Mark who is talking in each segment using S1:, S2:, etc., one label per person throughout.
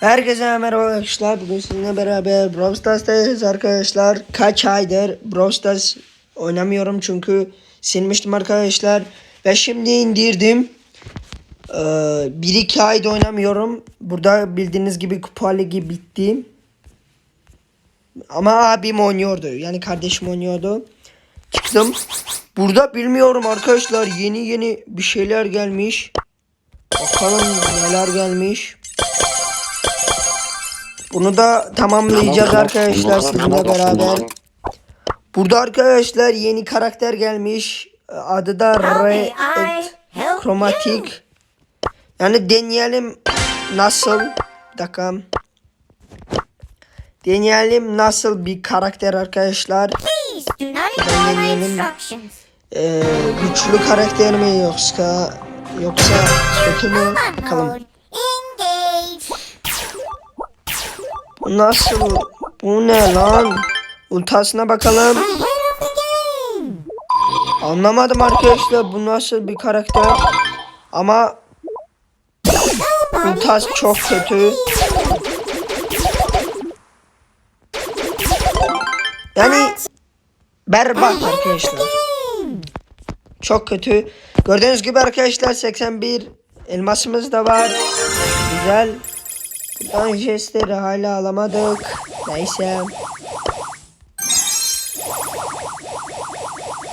S1: Herkese merhaba arkadaşlar. Bugün sizinle beraber Brawl Stars'tayız arkadaşlar. Kaç aydır Brawl Stars oynamıyorum çünkü silmiştim arkadaşlar. Ve şimdi indirdim. Ee, 1-2 ayda oynamıyorum. Burada bildiğiniz gibi kupa ligi bitti. Ama abim oynuyordu. Yani kardeşim oynuyordu. Çıktım. Burada bilmiyorum arkadaşlar. Yeni yeni bir şeyler gelmiş. Bakalım neler gelmiş. Bunu da tamamlayacağız arkadaşlar sizinle beraber. Burada arkadaşlar yeni karakter gelmiş. Adı da Red Chromatic. Yani deneyelim nasıl. Bir dakika. Deneyelim nasıl bir karakter arkadaşlar. Deneyelim. Ee, güçlü karakter mi yoksa yoksa kötü mü? Bakalım. Bu nasıl? Bu ne lan? Ultasına bakalım. Anlamadım arkadaşlar bu nasıl bir karakter. Ama ultas çok kötü. Yani berbat arkadaşlar. Çok kötü. Gördüğünüz gibi arkadaşlar 81 elmasımız da var. Güzel. Jestleri hala alamadık. Neyse.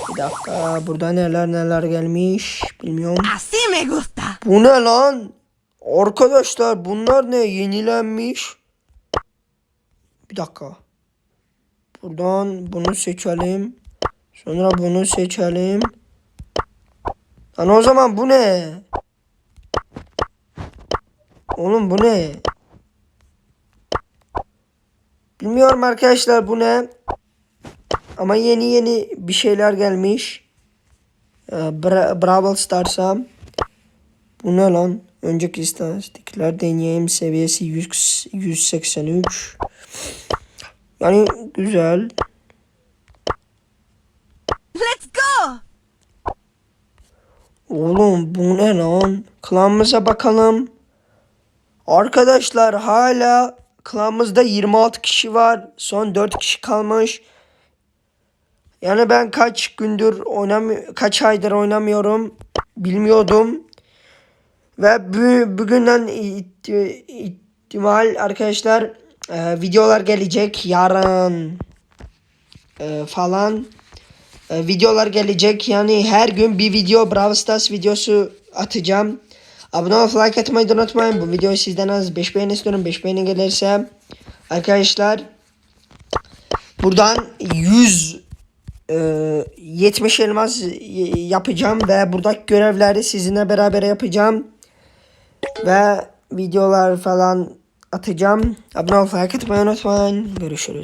S1: Bir dakika burada neler neler gelmiş bilmiyorum.
S2: Así me gusta.
S1: Bu ne lan? Arkadaşlar bunlar ne? Yenilenmiş. Bir dakika. Buradan bunu seçelim. Sonra bunu seçelim. Lan o zaman bu ne? Oğlum bu ne? Bilmiyorum arkadaşlar bu ne? Ama yeni yeni bir şeyler gelmiş. Ee, Bra Brawl Stars'a. Bu ne lan? Önceki istatistikler deneyim seviyesi 100, 183. Yani güzel.
S2: Let's go.
S1: Oğlum bu ne lan? Klanımıza bakalım. Arkadaşlar hala klanımızda 26 kişi var. Son 4 kişi kalmış. Yani ben kaç gündür oynamı kaç aydır oynamıyorum bilmiyordum. Ve bu, bugünden ihti- ihtimal arkadaşlar e, videolar gelecek yarın e, falan e, videolar gelecek. Yani her gün bir video Brawl Stars videosu atacağım. Abone olup like atmayı da unutmayın. Bu videoyu sizden az 5 beğeni istiyorum. 5 beğeni gelirse arkadaşlar buradan 100 e, 70 elmas yapacağım ve buradaki görevleri sizinle beraber yapacağım. Ve videolar falan atacağım. Abone olup like atmayı unutmayın. Görüşürüz.